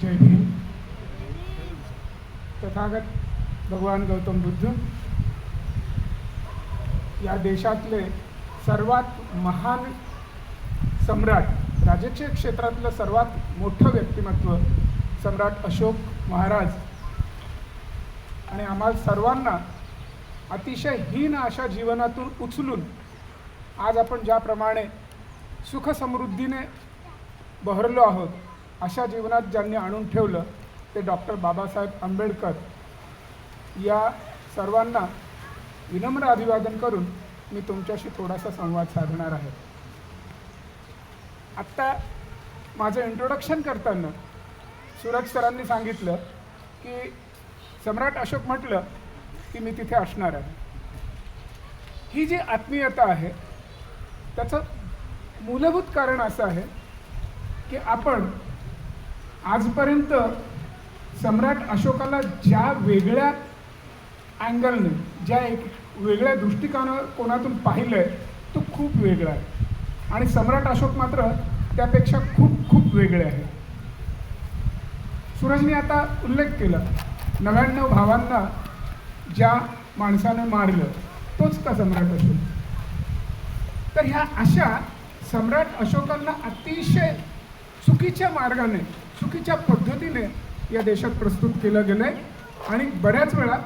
जय भीम. तथागत भगवान गौतम बुद्ध या देशातले सर्वात महान सम्राट राजकीय क्षेत्रातलं सर्वात मोठं व्यक्तिमत्व सम्राट अशोक महाराज. आणि आम्हाला सर्वांना अतिशय हीन अशा जीवनातून उचलून आज आपण ज्याप्रमाणे सुखसमृद्धीने बहरलो आहोत अशा जीवनात ज्यांनी आणून ठेवलं ते डॉक्टर बाबासाहेब आंबेडकर या सर्वांना विनम्र अभिवादन करून मी तुमच्याशी थोडासा संवाद साधणार आहे. आत्ता माझं इंट्रोडक्शन करताना सुरज सरांनी सांगितलं की सम्राट अशोक म्हटलं की मी तिथे असणार आहे. ही जी आत्मीयता आहे त्याचं मूलभूत कारण असं आहे की आपण आजपर्यंत सम्राट अशोकाला ज्या वेगळ्या अँगलने ज्या एक वेगळ्या दृष्टिकोना कोणातून पाहिलं आहे तो खूप वेगळा आहे. आणि सम्राट अशोक मात्र त्यापेक्षा खूप खूप वेगळे आहे सूरजने आता उल्लेख केला नव्याण्णव भावांना ज्या माणसानं मारलं तोच का सम्राट अशोक? तर ह्या अशा सम्राट अशोकांना अतिशय चुकीच्या मार्गाने चुकीच्या पद्धतीने या देशात प्रस्तुत केलं गेलं आहे आणि बऱ्याच वेळा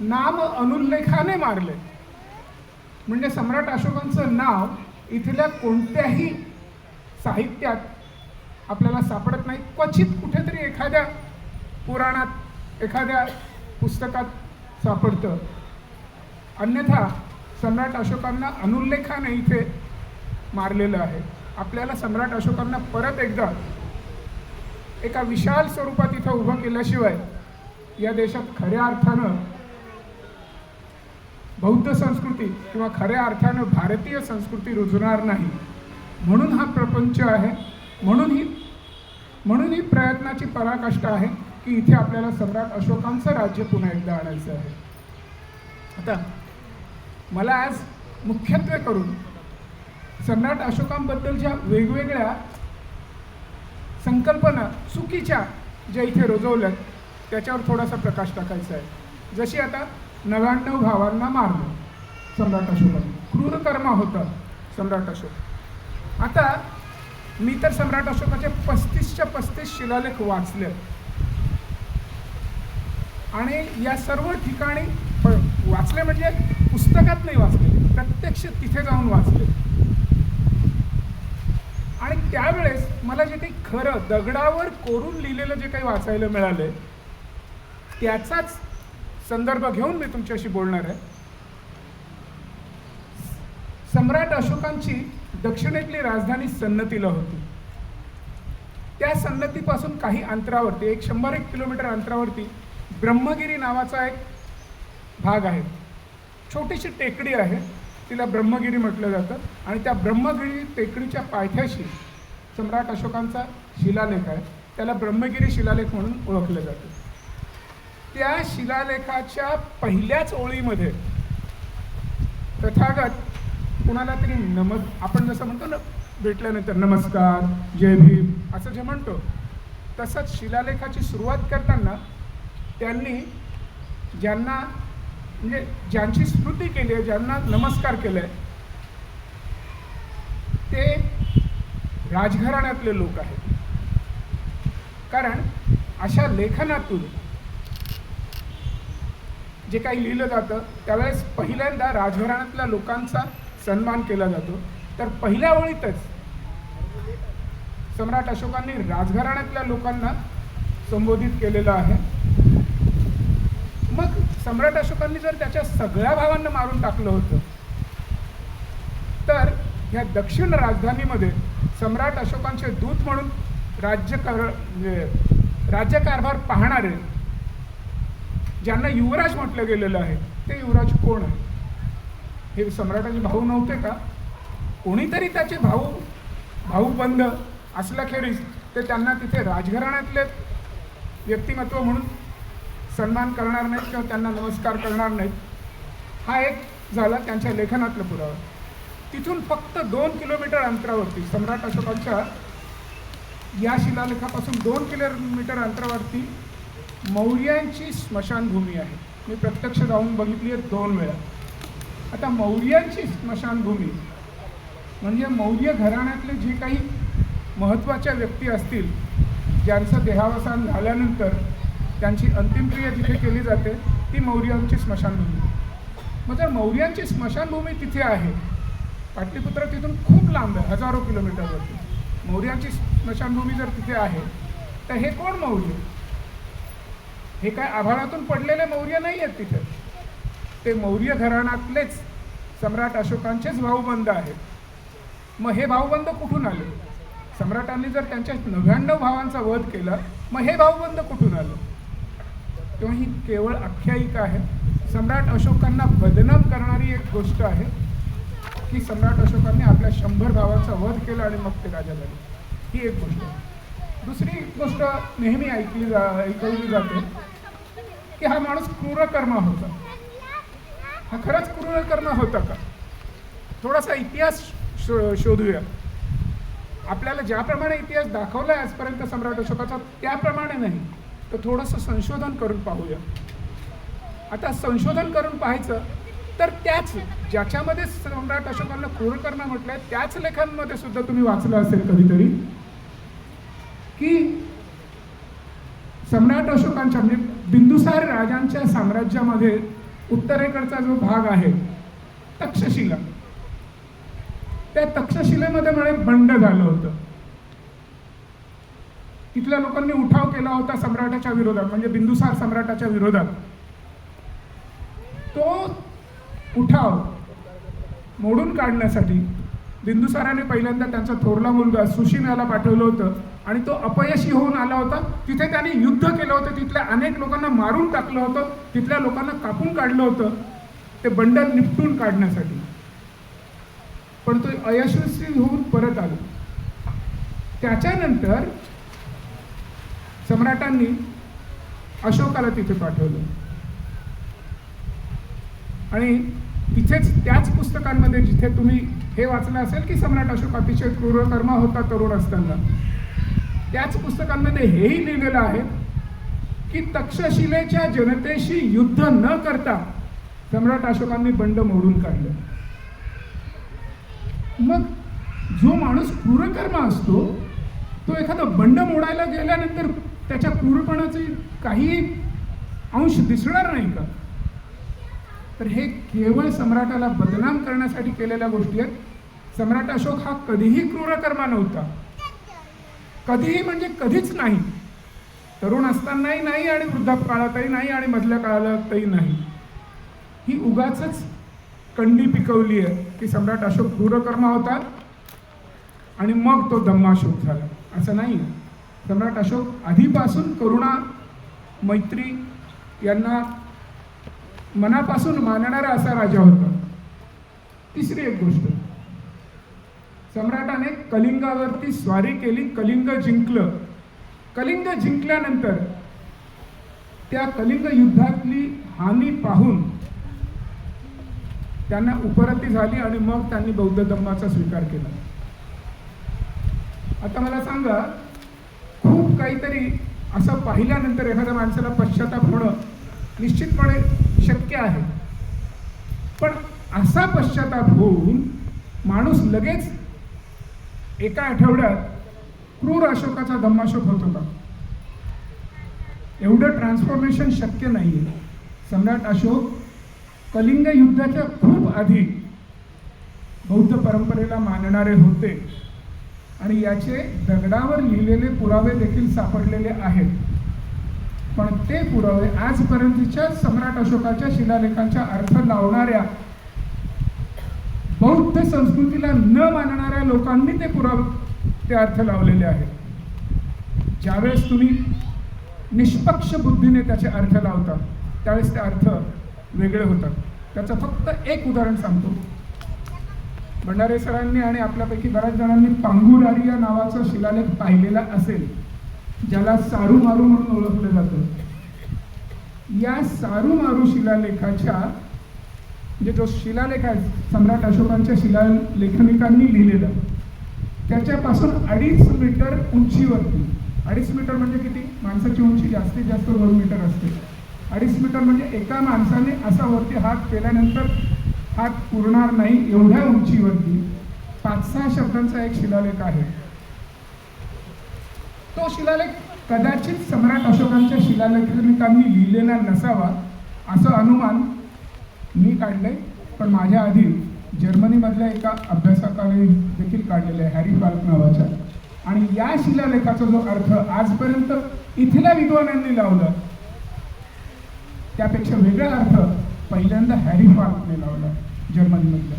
नाम अनुल्लेखाने मारले. म्हणजे सम्राट अशोकांचं नाव इथल्या कोणत्याही साहित्यात आपल्याला सापडत नाही. क्वचित कुठेतरी एखाद्या पुराणात एखाद्या पुस्तकात सापडतं. अन्यथा सम्राट अशोकांना अनुल्लेखाने इथे मारलेलं आहे. आपल्याला सम्राट अशोकांना परत एकदा एका विशाल स्वरूपात इथं उभं केल्याशिवाय या देशात खऱ्या अर्थानं बौद्ध संस्कृती किंवा खऱ्या अर्थानं भारतीय संस्कृती रुजणार नाही. म्हणून हा प्रपंच आहे. म्हणून ही म्हणून ही प्रयत्नाची पराकाष्ठा आहे की इथे आपल्याला सम्राट अशोकांचं राज्य पुन्हा एकदा आणायचं आहे. आता मला आज मुख्यत्वे करून सम्राट अशोकांबद्दल ज्या वेगवेगळ्या संकल्पना चुकीच्या ज्या इथे रुजवल्यात त्याच्यावर थोडासा प्रकाश टाकायचा आहे. जशी आता नव्याण्णव भावांना मारलं सम्राट अशोकांनी. क्रूरकर्म होतं सम्राट अशोक. आता मी तर सम्राट अशोकाचे पस्तीसच्या पस्तीस शिलालेख वाचले. आणि या सर्व ठिकाणी प- वाचले म्हणजे पुस्तकात नाही वाचले प्रत्यक्ष तिथे जाऊन वाचले. आणि त्यावेळेस मला जे काही खरं दगडावर कोरून लिहिलेलं जे काही वाचायला मिळालं त्याचाच संदर्भ घेऊन मी तुमच्याशी बोलणार आहे. सम्राट अशोकांची दक्षिणेतली राजधानी सन्नतीला होती. त्या सन्नतीपासून काही अंतरावरती एक शंभर एक किलोमीटर अंतरावरती ब्रह्मगिरी नावाचा एक भाग आहे. छोटीशी टेकडी आहे. तिला ब्रह्मगिरी म्हटलं जातं. आणि त्या ब्रह्मगिरी टेकडीच्या पायथ्याशी सम्राट अशोकांचा शिलालेख आहे. त्याला ब्रह्मगिरी शिलालेख म्हणून ओळखलं जातं. त्या शिलालेखाच्या पहिल्याच ओळीमध्ये तथागत कुणाला तरी नम आपण जसं म्हणतो ना भेटल्यानंतर नमस्कार जय भीम असं जे म्हणतो तसंच शिलालेखाची सुरुवात करताना त्यांनी ज्यांना म्हणजे ज्यांची स्मृती केली आहे ज्यांना नमस्कार केले ते राजघराण्यातले लोक आहेत. कारण अशा लेखनातून जे काही लिहिलं जातं त्यावेळेस पहिल्यांदा राजघराण्यातल्या लोकांचा सन्मान केला जातो. तर पहिल्या ओळीतच सम्राट अशोकांनी राजघराण्यातल्या लोकांना संबोधित केलेलं आहे. सम्राट अशोकांनी जर त्याच्या सगळ्या भावांना मारून टाकलं होतं तर ह्या दक्षिण राजधानीमध्ये सम्राट अशोकांचे दूत म्हणून राज्य कर म्हणजे राज्यकारभार पाहणारे ज्यांना युवराज म्हटलं गेलेलं आहे ते युवराज कोण आहे? हे सम्राटाचे भाऊ नव्हते का? कोणीतरी त्याचे भाऊ भाऊबंध असल्याखेरीज ते त्यांना तिथे राजघराण्यातले व्यक्तिमत्व म्हणून सन्मान करणार नाहीत किंवा त्यांना नमस्कार करणार नाहीत. हा एक झाला त्यांच्या लेखनातलं पुरावा. तिथून फक्त दोन किलोमीटर अंतरावरती सम्राट अशोकांच्या या शिलालेखापासून दोन किलोमीटर अंतरावरती मौर्यांची स्मशानभूमी आहे. मी प्रत्यक्ष जाऊन बघितली आहे दोन वेळा. आता मौर्यांची स्मशानभूमी म्हणजे मौर्य घराण्यातले जे काही महत्त्वाच्या व्यक्ती असतील ज्यांचं देहावसान झाल्यानंतर त्यांची अंतिमक्रिया जिथे केली जाते ती मौर्यांची स्मशानभूमी. मग जर मौर्यांची स्मशानभूमी तिथे आहे पाटलीपुत्र तिथून खूप लांब आहे हजारो किलोमीटरवरती मौर्यांची स्मशानभूमी जर तिथे आहे तर हे कोण मौर्य? हे काय आभाळातून पडलेले मौर्य नाही आहेत तिथे? ते मौर्य घराण्यातलेच सम्राट अशोकांचेच भाऊबंद आहेत. मग हे भाऊबंद कुठून आले? सम्राटांनी जर त्यांच्या नव्याण्णव भावांचा वध केला मग हे भाऊबंद कुठून आलं? तेव्हा ही केवळ आख्यायिका आहे. सम्राट अशोकांना बदनाम करणारी एक गोष्ट आहे की सम्राट अशोकांनी आपल्या शंभर भावांचा वध केला आणि मग ते राजा झाले. ही एक गोष्ट आहे. दुसरी गोष्ट नेहमी ऐकली जा ऐकवली जाते की हा माणूस क्रूरकर्मा होता. हा खरंच क्रूरकर्मा होता का? थोडासा इतिहास शो शोधूया. आपल्याला ज्याप्रमाणे इतिहास दाखवला आहे आजपर्यंत सम्राट अशोकाचा त्याप्रमाणे नाही. तर थोडंसं संशोधन करून पाहूया. आता संशोधन करून पाहायचं तर त्याच ज्याच्यामध्ये सम्राट अशोकांना क्रूरकर्मा म्हटलंय त्याच लेखांमध्ये सुद्धा तुम्ही वाचलं असेल कधीतरी की सम्राट अशोकांच्या म्हणजे बिंदुसार राजांच्या साम्राज्यामध्ये उत्तरेकडचा जो भाग आहे तक्षशिला. त्या तक्षशिलेमध्ये म्हणे बंड झालं होतं. तिथल्या लोकांनी उठाव केला होता सम्राटाच्या विरोधात म्हणजे बिंदुसार सम्राटाच्या विरोधात. तो उठाव मोडून काढण्यासाठी बिंदुसाराने पहिल्यांदा त्यांचा थोरला मुलगा सुशीम याला पाठवलं होतं आणि तो अपयशी होऊन आला होता. तिथे त्याने युद्ध केलं होतं. तिथल्या अनेक लोकांना मारून टाकलं होतं. तिथल्या लोकांना कापून काढलं होतं. ते बंडल निपटून काढण्यासाठी. पण तो अयशस्वी होऊन परत आला. त्याच्यानंतर सम्राटांनी अशोकाला तिथे पाठवलं. आणि तिथेच त्याच पुस्तकांमध्ये जिथे तुम्ही हे वाचलं असेल की सम्राट अशोक अतिशय क्रूरकर्मा होता तरुण असताना त्याच पुस्तकांमध्ये हेही लिहिलेलं आहे की तक्षशिलेच्या जनतेशी युद्ध न करता सम्राट अशोकांनी बंड मोडून काढलं. मग जो माणूस क्रूरकर्मा असतो तो एखादा बंड मोडायला गेल्यानंतर त्याच्या क्रूरपणाचे काही अंश दिसणार नाही का? तर हे केवळ सम्राटाला बदनाम करण्यासाठी केलेल्या गोष्टी आहेत. सम्राट अशोक हा कधीही क्रूरकर्मा नव्हता. कधीही म्हणजे कधीच नाही. तरुण असतानाही नाही आणि वृद्धापकाळातही नाही आणि मधल्या काळातही नाही. ही उगाच कंडी पिकवली आहे की सम्राट अशोक क्रूरकर्मा होता आणि मग तो धम्माशोक झाला. असं नाही सम्राट अशोक आधीपासून करुणा मैत्री यांना मनापासून मानणारा असा राजा होता. तिसरी एक गोष्ट. सम्राटाने कलिंगावरती स्वारी केली कलिंग जिंकलं. कलिंग जिंकल्यानंतर त्या कलिंग युद्धातली हानी पाहून त्यांना उपरती झाली आणि मग त्यांनी बौद्ध धम्माचा स्वीकार केला. आता मला सांगा खूप काहीतरी असं पाहिल्यानंतर एखाद्या माणसाला पश्चाताप होणं निश्चितपणे शक्य आहे. पण असा पश्चाताप होऊन माणूस लगेच एका आठवड्यात क्रूर अशोकाचा धम्माशोक होत होता. एवढं ट्रान्सफॉर्मेशन शक्य नाही आहे सम्राट अशोक कलिंग युद्धाच्या खूप आधी बौद्ध परंपरेला मानणारे होते. आणि याचे दगडावर लिहिलेले पुरावे देखील सापडलेले आहेत. पण ते पुरावे आजपर्यंतच्या सम्राट अशोकाच्या शिलालेखांच्या अर्थ लावणाऱ्या बौद्ध संस्कृतीला न मानणाऱ्या लोकांनी ते पुरावे ते अर्थ लावलेले आहेत. ज्यावेळेस तुम्ही निष्पक्ष बुद्धीने त्याचे अर्थ लावता त्यावेळेस ते अर्थ वेगळे होतात. त्याचं फक्त एक उदाहरण सांगतो. भंडारे सरांनी आणि आपल्यापैकी बऱ्याच जणांनी पांगुरारी या नावाचा शिलालेख पाहिलेला असेल ज्याला सारू मारू म्हणून ओळखलं जातं. या सारू मारू शिलालेखाच्या म्हणजे जो शिलालेख आहे सम्राट अशोकांच्या शिलालेखनिकांनी लिहिलेला त्याच्यापासून अडीच मीटर उंचीवरती अडीच मीटर म्हणजे किती? माणसाची उंची जास्तीत जास्त दोन मीटर असते. अडीच मीटर म्हणजे एका माणसाने असा वरती हात केल्यानंतर हात पुरणार नाही एवढ्या उंचीवरती. पाच सहा शब्दांचा एक शिलालेख आहे. तो शिलालेख कदाचित सम्राट अशोकांच्या शिलालेखांनी लिहिलेला नसावा असं अनुमान मी काढले पण माझ्या आधी जर्मनीमधल्या एका अभ्यासकाने देखील काढलेलं आहे हॅरी पार्क नावाच्या. आणि या शिलालेखाचा जो अर्थ आजपर्यंत इथल्या विद्वानांनी लावला त्यापेक्षा वेगळा अर्थ पहिल्यांदा हॅरी पार्कने लावला. जर्मनीमधलं.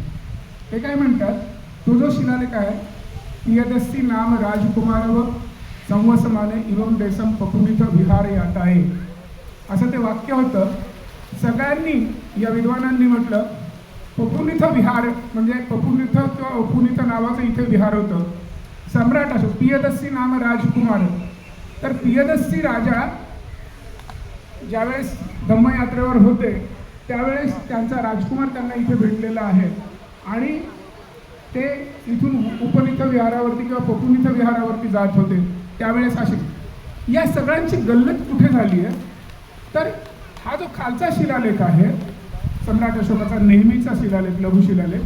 ते काय म्हणतात? तो जो शिलालेख आहे पियदस्सी नाम राजकुमार व संवसमाने इवम देसम पकुनिथ विहार यात आहे. असं ते वाक्य होतं. सगळ्यांनी या विद्वानांनी म्हटलं पपुनिथ विहार म्हणजे पपुनिथ किंवा अपुनिथ नावाचं इथे विहार होतं. सम्राट असो पियदस्सी नाम राजकुमार तर पियदस्सी राजा ज्यावेळेस धम्मयात्रेवर होते त्यावेळेस त्यांचा राजकुमार त्यांना इथे भेटलेला आहे. आणि ते इथून उपनिथ विहारावरती किंवा पपुनिथ विहारावरती जात होते. त्यावेळेस अशी या सगळ्यांची गल्लत कुठे झाली आहे? तर हा जो खालचा शिलालेख आहे सम्राट अशोकाचा नेहमीचा शिलालेख लघु शिलालेख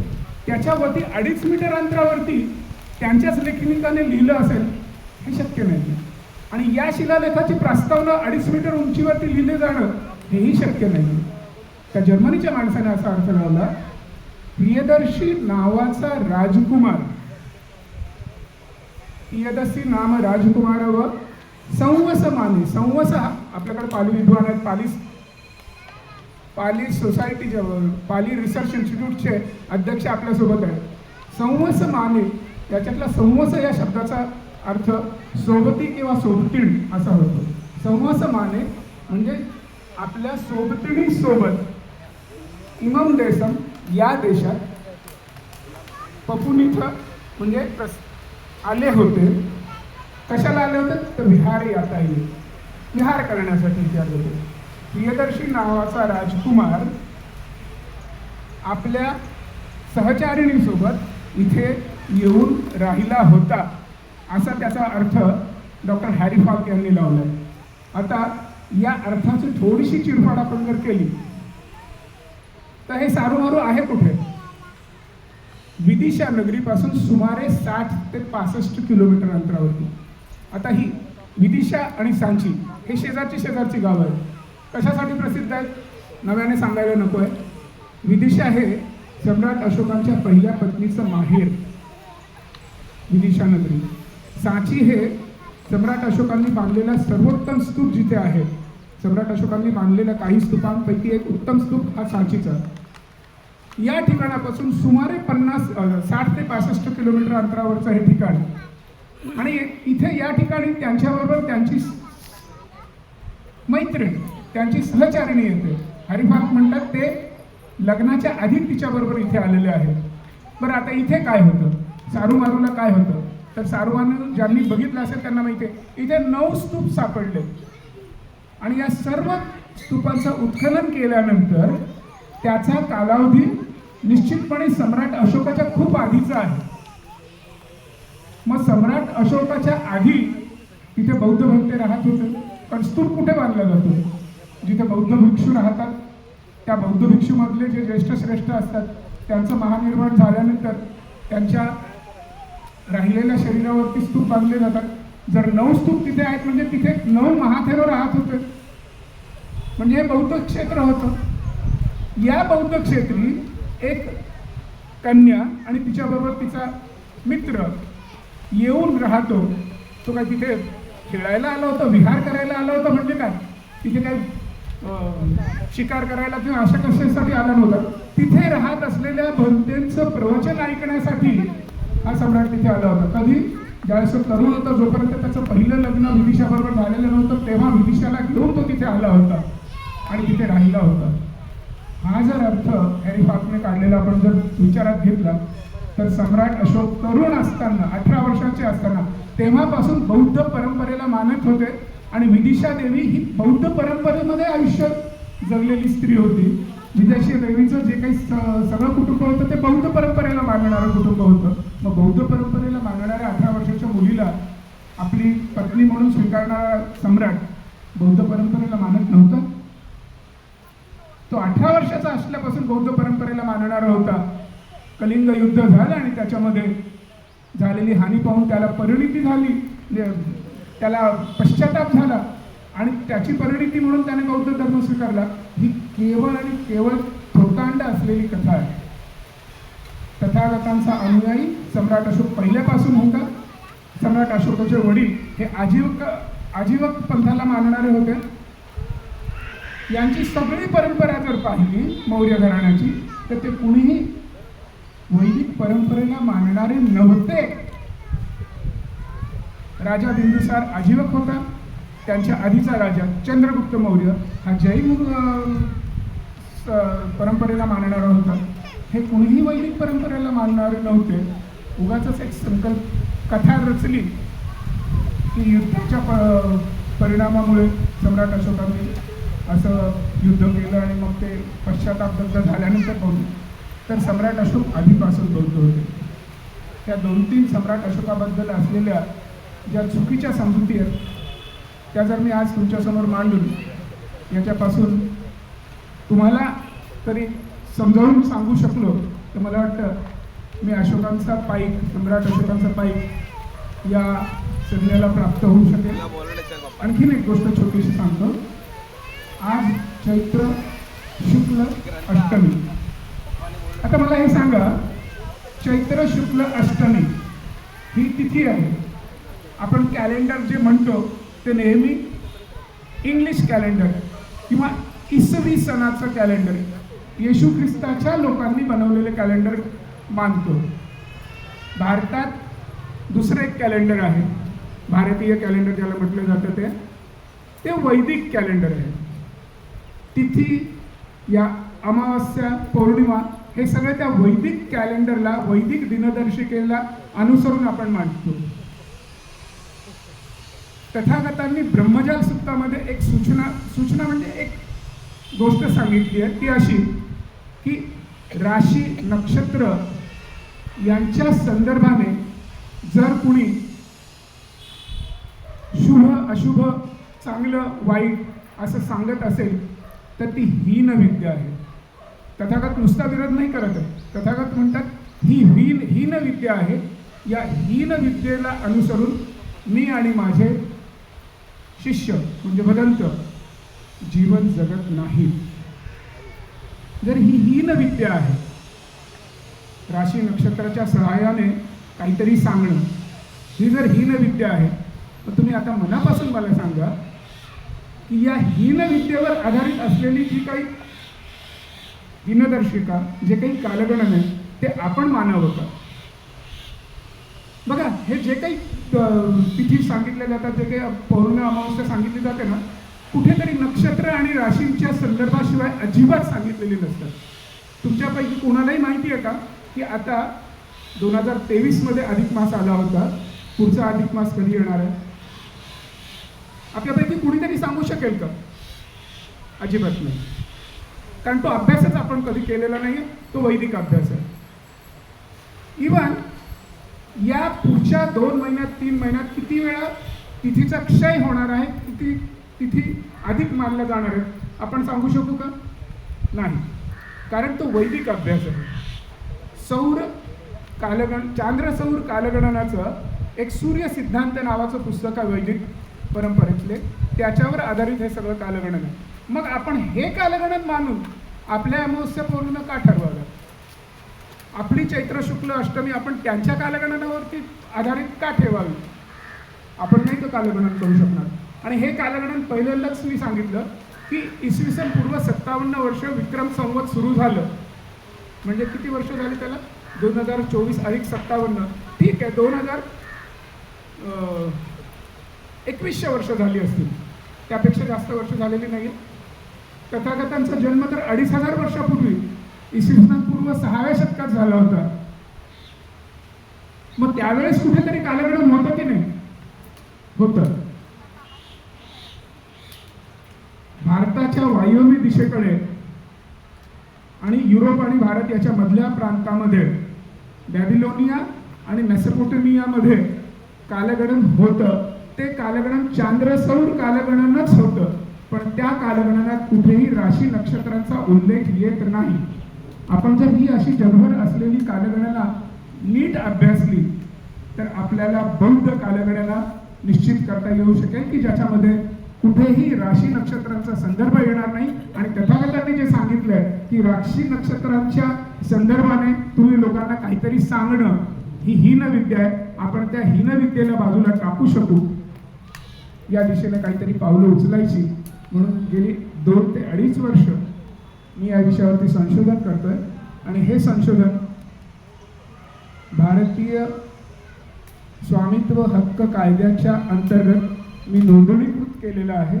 त्याच्यावरती अडीच मीटर अंतरावरती त्यांच्याच लेखनिकाने लिहिलं असेल हे शक्य नाही. आणि या शिलालेखाची प्रस्तावना अडीच मीटर उंचीवरती लिहिले जाणं हेही शक्य नाही. त्या जर्मनीच्या माणसाने असा अर्थ लावला? प्रियदर्शी नावाचा राजकुमार. प्रियदर्शी नाम राजकुमार व संवस माने संवस आपल्याकडे पाली विद्वान आहेत पाली पाली सोसायटीच्या पाली रिसर्च इन्स्टिट्यूटचे अध्यक्ष आपल्यासोबत आहेत. संवस माने याच्यातला संवस या शब्दाचा अर्थ सोबती किंवा सोबतीण असा होतो. संवस माने म्हणजे आपल्या सोबतीणी सोबत इमम देसम या देशात पपुनिथ म्हणजे प्रस आले होते. कशाला आले होते? तर विहार याता येईल विहार करण्यासाठी ते आले होते. प्रियदर्शी नावाचा राजकुमार आपल्या सहचारिणीसोबत इथे येऊन राहिला होता असा त्याचा अर्थ डॉक्टर हॅरी फॉक यांनी लावलाय. आता या अर्थाची थोडीशी चिरफाड आपण जर केली तर हे सारूमारू आहे कुठे? विदिशा नगरीपासून सुमारे साठ ते पासष्ट किलोमीटर अंतरावरती. आता ही विदिशा आणि सांची हे शेजारची शेजारची गावं आहेत. कशासाठी प्रसिद्ध आहेत? नव्याने सांगायला नको आहे विदिशा हे सम्राट अशोकांच्या पहिल्या पत्नीचं माहेर. विदिशा नगरी. सांची हे सम्राट अशोकांनी बांधलेला सर्वोत्तम स्तूप जिथे आहे. सम्राट अशोकांनी बांधलेल्या काही स्तूपांपैकी एक उत्तम स्तूप हा सांचीचा या ठिकाणापासून सुमारे पन्नास साठ ते पासष्ट किलोमीटर अंतरावरचं हे ठिकाण. आणि इथे या ठिकाणी त्यांच्याबरोबर त्यांची मैत्रीण त्यांची सहचारिणी येते. हरिभाग म्हणतात ते लग्नाच्या आधी तिच्याबरोबर इथे आलेले आहेत. बरं आता इथे काय होतं? सारूमारूला काय होतं? तर सारूमारू ज्यांनी बघितलं असेल त्यांना माहिती आहे इथे नऊ स्तूप सापडले. आणि या सर्व स्तूपांचं उत्खनन केल्यानंतर त्याचा कालावधी निश्चितपणे सम्राट अशोकाच्या खूप आधीचा आहे. मग सम्राट अशोकाच्या आधी तिथे बौद्ध भक्ते राहत होते. पण स्तूप कुठे बांधला जातो? जिथे बौद्ध भिक्षू राहतात. त्या बौद्ध भिक्षूमधले जे ज्येष्ठ श्रेष्ठ असतात त्यांचं महानिर्माण झाल्यानंतर त्यांच्या राहिलेल्या शरीरावरती स्तूप बांधले जातात. जर नऊ स्तूप तिथे आहेत म्हणजे तिथे नऊ महाथेरो राहत होते. म्हणजे हे बौद्ध क्षेत्र होतं. या बौद्ध क्षेत्री एक कन्या आणि तिच्याबरोबर तिचा मित्र येऊन राहतो. तो काय तिथे खेळायला आला होता विहार करायला आला होता म्हणजे काय? तिथे काय शिकार करायला किंवा अशा कशासाठी आला नव्हता. तिथे राहत असलेल्या भंतेंचं प्रवचन ऐकण्यासाठी हा सम्राट तिथे आला होता. कधी? ज्यावेळेस तरुण होता जोपर्यंत त्याचं पहिलं लग्न विदिशाबरोबर झालेलं नव्हतं तेव्हा विदिशाला घेऊन तो तिथे आला होता आणि तिथे राहिला होता. हा जर अर्थ हॅरी फाकने काढलेला आपण जर विचारात घेतला तर सम्राट अशोक तरुण असताना अठरा वर्षाचे असताना तेव्हापासून बौद्ध परंपरेला मानत होते आणि विदिशा देवी ही बौद्ध परंपरेमध्ये आयुष्य जगलेली स्त्री होती. विदेशी देवीचं जे काही स- सगळं कुटुंब होतं ते बौद्ध परंपरेला मानणारं कुटुंब होतं. मग बौद्ध परंपरेला मानणाऱ्या अठरा वर्षाच्या मुलीला आपली पत्नी म्हणून स्वीकारणारा सम्राट बौद्ध परंपरेला मानत नव्हता. तो अठरा वर्षाचा असल्यापासून बौद्ध परंपरेला मानणारा होता. कलिंग युद्ध झालं आणि त्याच्यामध्ये झालेली हानी पाहून त्याला परिणिती झाली. म्हणजे त्याला पश्चाताप झाला. आणि त्याची परिणिती म्हणून त्याने बौद्ध धर्म स्वीकारला. ही केवळ आणि केवळ थोतांड असलेली कथा आहे. तथागतांचा अनुयायी सम्राट अशोक पहिल्यापासून होता. सम्राट अशोकाचे वडील हे आजीवक आजीवक पंथाला मानणारे होते. यांची सगळी परंपरा जर पाहिली मौर्य घराण्याची तर ते कुणीही वैदिक परंपरेला मानणारे नव्हते. राजा बिंदुसार आजीवक होता. त्यांच्या आधीचा राजा चंद्रगुप्त मौर्य हा जैन परंपरेला मानणारा होता. हे कुणीही वैदिक परंपरेला मानणारे नव्हते. उगाच एक संकल्प कथा रचली की युद्धाच्या प परिणामामुळे सम्राट अशोकांनी असं युद्ध केलं आणि मग ते पश्चातापदग्ध झाल्यानंतर बौद्ध तर सम्राट अशोक आधीपासून बौद्ध होते. त्या दोन तीन सम्राट अशोकाबद्दल असलेल्या ज्या चुकीच्या समजुती आहेत त्या जर मी आज तुमच्यासमोर मांडून याच्यापासून तुम्हाला तरी समजावून सांगू शकलो तर मला वाटतं मी अशोकांचा पाईक सम्राट अशोकांचा पाईक या संज्ञेला प्राप्त होऊ शकेल. आणखीन एक गोष्ट छोटीशी सांगतो. आज चैत्र शुक्ल अष्टमी. आता मला हे सांगा चैत्र शुक्ल अष्टमी ही तिथी आहे. आपण कॅलेंडर जे म्हणतो ते नेहमी इंग्लिश कॅलेंडर किंवा इसवी सणाचं कॅलेंडर येशू ख्रिस्ताच्या लोकांनी बनवलेले कॅलेंडर मानतो. भारतात दुसरं एक कॅलेंडर आहे. भारतीय कॅलेंडर ज्याला म्हटलं जातं ते ते वैदिक कॅलेंडर आहे. तिथी या अमावस्या पौर्णिमा हे सगळं त्या वैदिक कॅलेंडरला वैदिक दिनदर्शिकेला अनुसरून आपण मांडतो. तथागतांनी ब्रह्मजाल सुक्तामध्ये एक सूचना सूचना म्हणजे एक गोष्ट सांगितली आहे. ती अशी की राशी नक्षत्र यांच्या संदर्भाने जर कुणी शुभ अशुभ चांगलं वाईट असं सांगत असेल तर ती हीन विद्या आहे. तथागत नुसता विरोध नाही करत आहे. तथागत म्हणतात ही हीन हीन विद्या आहे. या हीन विद्येला अनुसरून मी आणि माझे शिष्य म्हणजे भदंत जीवन जगत नाही. जर ही हीन विद्या आहे राशी नक्षत्राच्या सहाय्याने काहीतरी सांगणं ही जर हीन विद्या आहे तर तुम्ही आता मनापासून मला सांगा की या हीनविद्येवर आधारित असलेली जी काही दिनदर्शिका जे काही कालगणन आहे ते आपण मानावं का बघा हे जे काही तिथी सांगितल्या जातात जे काही पौर्णिमा अमावस्या सांगितली जाते ना कुठेतरी नक्षत्र आणि राशींच्या संदर्भाशिवाय अजिबात सांगितलेली नसतात. तुमच्यापैकी कोणालाही माहिती आहे का की आता दोन हजार तेवीसमध्ये अधिक मास आला होता पुढचा अधिक मास कधी येणार आहे? आपल्यापैकी कुणीतरी सांगू शकेल का? अजिबात नाही. कारण तो अभ्यासच आपण कधी केलेला नाही तो वैदिक अभ्यास आहे. इवन या पुढच्या दोन महिन्यात तीन महिन्यात किती वेळा तिथीचा क्षय होणार आहे किती तिथी अधिक मानल्या जाणार आहेत आपण सांगू शकू का? नाही. कारण तो वैदिक अभ्यास आहे. सौर कालगण चांद्रसौर कालगणनाचं एक सूर्य सिद्धांत नावाचं पुस्तक आहे वैदिक. परंपरेतले त्याच्यावर आधारित हे सगळं कालगणन आहे. मग आपण हे कालगणन मानून आपल्या अमावस्या पौर्णिमा का ठरवाव्या आपली चैत्र शुक्ल अष्टमी आपण त्यांच्या कालगणनावरती आधारित का ठेवावी? आपण नाही तो कालगणन करू शकणार. आणि हे कालगणन पहिल्यांदाच मी सांगितलं की इसवी सन पूर्व सत्तावन्न वर्ष विक्रम संवत सुरू झालं. म्हणजे किती वर्ष झाली त्याला? दोन हजार चोवीस अधिक सत्तावन्न. ठीक आहे दोन हजार एकवीसशे वर्ष झाली असतील. त्यापेक्षा जास्त वर्ष झालेली नाही तथागतांचा जन्म तर अडीच हजार वर्षापूर्वी इसवी सन पूर्व सहाव्या शतकात झाला होता. मग त्यावेळेस कुठेतरी कालगणन होतं की नाही? होतं. भारताच्या वायव्य दिशेकडे आणि युरोप आणि भारत याच्या मधल्या प्रांतामध्ये बॅबिलोनिया आणि मेसोपोटेमियामध्ये कालगणन होतं. ते कालगणन चांद्रसौर कालगणनच होतं. पण त्या कालगणनात कुठेही राशी नक्षत्रांचा उल्लेख येत नाही. आपण जर ही अशी जगभर असलेली कालगणना नीट अभ्यासली तर आपल्याला बौद्ध कालगणना निश्चित करता येऊ शकेल की ज्याच्यामध्ये कुठेही राशी नक्षत्रांचा संदर्भ येणार नाही. आणि तथागतांनी जे सांगितलंय की राशी नक्षत्रांच्या संदर्भाने तुम्ही लोकांना काहीतरी सांगणं ही हीन विद्या आहे. आपण त्या हीन विद्येला बाजूला टाकू शकू. या दिशेने काहीतरी पावलं उचलायची. म्हणून गेली दोन ते अडीच वर्ष मी या विषयावरती संशोधन करतोय. आणि हे संशोधन भारतीय स्वामित्व हक्क कायद्याच्या अंतर्गत मी नोंदणीकृत केलेलं आहे.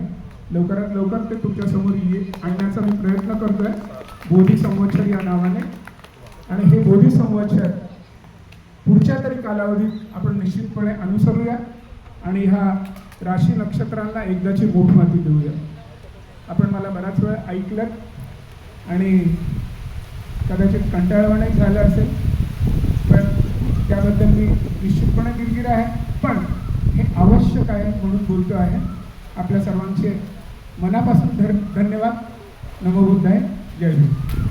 लवकरात लवकर ते तुमच्यासमोर ये आणण्याचा मी प्रयत्न करतोय. बोधी संवत्सर या नावाने. आणि हे बोधी संवत्सर पुढच्या तरी कालावधीत आपण निश्चितपणे अनुसरूया. आणि ह्या राशी नक्षत्रांना एकदाची मोठ माती देऊया. आपण मला बराच वेळ ऐकलं आणि कदाचित कंटाळवाणही झालं असेल पण त्याबद्दल मी निश्चितपणे दिलगीर आहे. पण हे आवश्यक आहे म्हणून बोलतो आहे. आपल्या सर्वांचे मनापासून धर धन्यवाद. नमोबुद्ध आहे जय हिंद